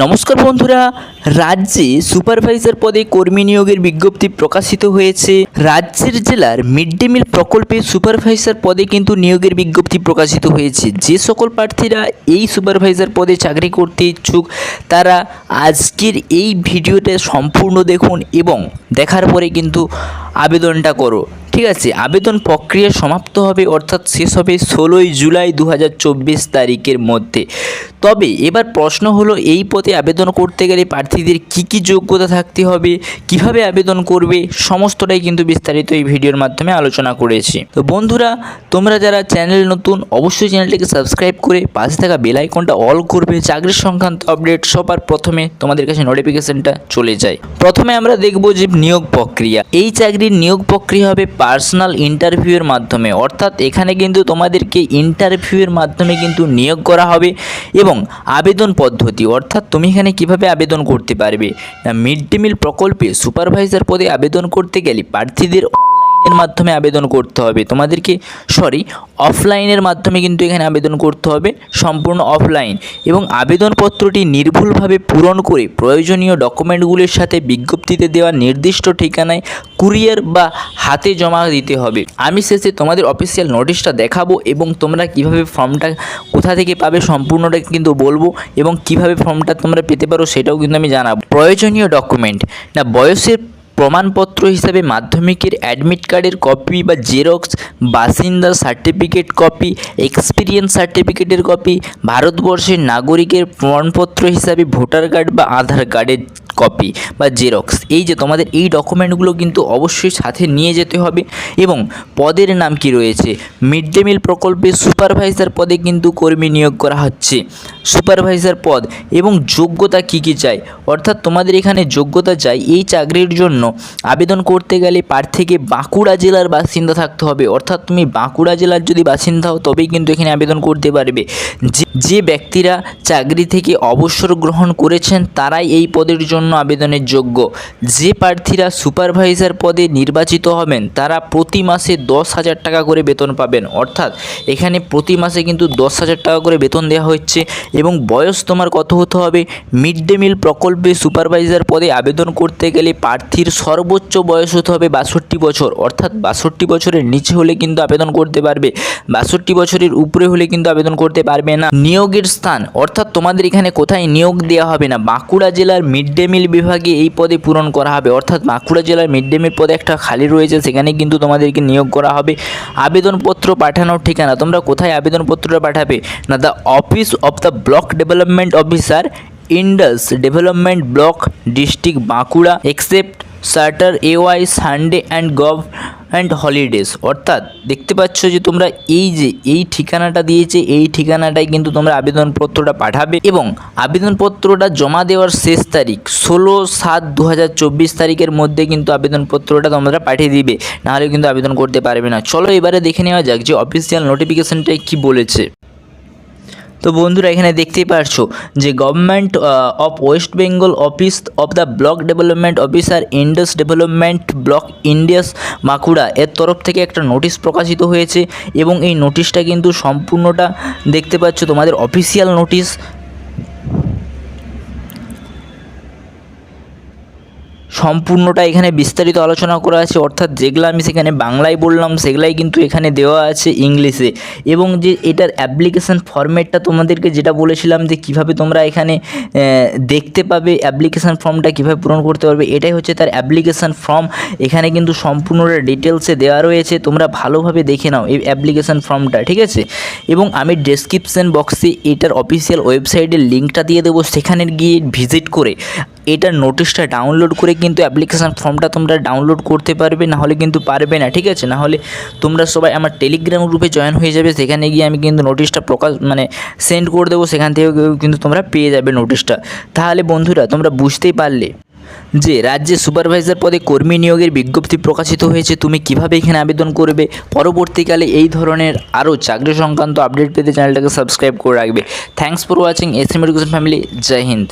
নমস্কার বন্ধুরা, রাজ্যে সুপারভাইজার পদে কর্মী নিয়োগের বিজ্ঞপ্তি প্রকাশিত হয়েছে। রাজ্যের জেলার মিড ডে মিল প্রকল্পে সুপারভাইজার পদে কিন্তু নিয়োগের বিজ্ঞপ্তি প্রকাশিত হয়েছে। যে সকল প্রার্থীরা এই সুপারভাইজার পদে চাকরি করতে ইচ্ছুক, তারা আজকের এই ভিডিওটা সম্পূর্ণ দেখুন এবং দেখার পরে কিন্তু আবেদনটা করো। ঠিক আছে, আবেদন প্রক্রিয়া সমাপ্ত হবে অর্থাৎ শেষ হবে ষোলোই জুলাই দু হাজার চব্বিশ তারিখের মধ্যে। তবে এবার প্রশ্ন হলো, এই পথে আবেদন করতে গেলে প্রার্থীদের কি কি যোগ্যতা থাকতে হবে, কীভাবে আবেদন করবে, সমস্তটাই কিন্তু বিস্তারিত এই ভিডিওর মাধ্যমে আলোচনা করেছি। তো বন্ধুরা, তোমরা যারা চ্যানেল নতুন, অবশ্যই চ্যানেলটিকে সাবস্ক্রাইব করে পাশে থাকা বেল আইকনটা অল করবে চাকরির সংক্রান্ত আপডেট সবার প্রথমে তোমাদের কাছে নোটিফিকেশনটা চলে যায়। প্রথমে আমরা দেখব যে নিয়োগ প্রক্রিয়া। এই চাকরির নিয়োগ প্রক্রিয়া হবে পার্সোনাল ইন্টারভিউয়ের মাধ্যমে, অর্থাৎ এখানে কিন্তু তোমাদেরকে ইন্টারভিউয়ের মাধ্যমে কিন্তু নিয়োগ করা হবে এবং আবেদন পদ্ধতি, অর্থাৎ তুমি এখানে কীভাবে আবেদন করতে পারবে? মিড ডে মিল প্রকল্পে সুপারভাইজার পদে আবেদন করতে গেলে প্রার্থীদের অনলাইনের মাধ্যমে আবেদন করতে হবে। তোমাদেরকে সরি অফলাইনের মাধ্যমে কিন্তু এখানে আবেদন করতে হবে, সম্পূর্ণ অফলাইন এবং আবেদনপত্রটি নির্ভুলভাবে পূরণ করে প্রয়োজনীয় ডকুমেন্টগুলির সাথে বিজ্ঞপ্তিতে দেওয়া নির্দিষ্ট ঠিকানায় কুরিয়ার বা হাতে জমা দিতে হবে। আমি শেষে তোমাদের অফিসিয়াল নোটিশটা দেখাবো এবং তোমরা কীভাবে ফর্মটা কোথা থেকে পাবে সম্পূর্ণটা কিন্তু বলব এবং কীভাবে ফর্মটা তোমরা পেতে পারো সেটাও কিন্তু আমি জানাব। প্রয়োজনীয় ডকুমেন্ট না, বয়সের প্রমাণপত্র হিসাবে মাধ্যমিকের অ্যাডমিট কার্ডের কপি বা জেরক্স বাসিন্দার সার্টিফিকেট কপি এক্সপিরিয়েন্স সার্টিফিকেটের কপি ভারতবর্ষের নাগরিকের প্রমাণপত্র হিসাবে ভোটার কার্ড বা আধার কার্ডের কপি বা জেরক্স এই যে তোমাদের এই ডকুমেন্টগুলো কিন্তু অবশ্যই সাথে নিয়ে যেতে হবে এবং পদের নাম কি রয়েছে? মিড ডে মিল প্রকল্পে সুপারভাইজার পদে কিন্তু কর্মী নিয়োগ করা হচ্ছে। সুপারভাইজার পদ এবং যোগ্যতা কি কি চাই? অর্থাৎ তোমাদের এখানে যোগ্যতা চাই এই চাকরির জন্য। আবেদন করতে গেলে প্রার্থীকে বাঁকুড়া জেলার বাসিন্দা থাকতে হবে। অর্থাৎ তুমি বাঁকুড়া জেলার যদি বাসিন্দা হও তবেই কিন্তু এখানে আবেদন করতে পারবে। যে যে ব্যক্তিরা চাকরি থেকে অবসর গ্রহণ করেছেন, তারাই এই পদের জন্য আবেদনের যোগ্য। যে প্রার্থীরা সুপারভাইজার পদে নির্বাচিত হবেন, তারা প্রতি মাসে দশ হাজার টাকা করে বেতন পাবেন। অর্থাৎ এখানে প্রতি মাসে কিন্তু দশ হাজার টাকা করে বেতন দেওয়া হচ্ছে এবং বয়স তোমার কত হতে হবে? মিড ডে মিল প্রকল্পে সুপারভাইজার পদে আবেদন করতে গেলে প্রার্থীর সর্বোচ্চ বয়স হতে হবে বাষট্টি বছর। অর্থাৎ বাষট্টি বছরের নিচে হলে কিন্তু আবেদন করতে পারবে। বাষট্টি বছরের উপরে হলে কিন্তু আবেদন করতে পারবে না। নিয়োগের স্থান। অর্থাৎ তোমাদের এখানে কোথায় নিয়োগ দেওয়া হবে না? বাঁকুড়া জেলার মিড ডে মিল বিভাগে এই পদে পূরণ করা হবে। অর্থাৎ বাঁকুড়া জেলার মিড ডে মিল পদে একটা খালি রয়েছে, সেখানে কিন্তু তোমাদেরকে নিয়োগ করা হবে। আবেদনপত্র পাঠানোর ঠিকানা, তোমরা কোথায় আবেদনপত্রটা পাঠাবে? না the office of the block development officer Indas development block district Bankura. Except Saturday Sunday and gov and holidays. অর্থাৎ দেখতে পাচ্ছ যে তোমরা এই যে এই ঠিকানাটা দিয়েছে, এই ঠিকানাটাই কিন্তু তোমরা আবেদনপত্রটা পাঠাবে এবং আবেদনপত্রটা জমা দেওয়ার শেষ তারিখ ষোলো সাত দু তারিখের মধ্যে কিন্তু আবেদনপত্রটা তোমরা পাঠিয়ে দিবে। নাহলে কিন্তু আবেদন করতে পারবে না। চলো এবারে দেখে নেওয়া যাক যে অফিসিয়াল নোটিফিকেশানটাই কী বলেছে। তো বন্ধুরা এখানে দেখতেই পারছ যে government of West Bengal office of the block development officer Indas development block India's মাকুড়া এর তরফ থেকে একটা নোটিশ প্রকাশিত হয়েছে এবং এই নোটিশটা কিন্তু সম্পূর্ণটা দেখতে পাচ্ছ তোমাদের অফিসিয়াল নোটিশ সম্পূর্ণটা এখানে বিস্তারিত আলোচনা করা আছে। অর্থাৎ যেগুলো আমি সেখানে বাংলায় বললাম, সেগুলাই কিন্তু এখানে দেওয়া আছে ইংলিশে। এবং যে এটার অ্যাপ্লিকেশান ফর্ম্যাটটা তোমাদেরকে যেটা বলেছিলাম যে কীভাবে তোমরা এখানে দেখতে পাবে অ্যাপ্লিকেশান ফর্মটা, কীভাবে পূরণ করতে পারবে, এটাই হচ্ছে তার অ্যাপ্লিকেশান ফর্ম। এখানে কিন্তু সম্পূর্ণটা ডিটেলসে দেওয়া রয়েছে, তোমরা ভালোভাবে দেখে নাও এই অ্যাপ্লিকেশান ফর্মটা, ঠিক আছে? এবং আমি ডেসক্রিপশন বক্সে এটার অফিসিয়াল ওয়েবসাইটের লিঙ্কটা দিয়ে দেবো, সেখানে গিয়ে ভিজিট করে। এটার নোটিশটা ডাউনলোড করে কিন্তু অ্যাপ্লিকেশান ফর্মটা তোমরা ডাউনলোড করতে পারবে না হলে কিন্তু পারবে না, ঠিক আছে? না হলে তোমরা সবাই আমার টেলিগ্রাম গ্রুপে জয়েন হয়ে যাবে, সেখানে গিয়ে আমি কিন্তু নোটিশটা প্রকাশ মানে সেন্ড করে দেবো, সেখান থেকে কিন্তু তোমরা পেয়ে যাবে নোটিশটা তাহলে বন্ধুরা, তোমরা বুঝতেই পারলে যে রাজ্যে সুপারভাইজার পদে কর্মী নিয়োগের বিজ্ঞপ্তি প্রকাশিত হয়েছে, তুমি কীভাবে এখানে আবেদন করবে? পরবর্তীকালে এই ধরনের আরও চাকরি সংক্রান্ত আপডেট পেতে চ্যানেলটাকে সাবস্ক্রাইব করে রাখবে। Thanks for watching S M education family Joy Hind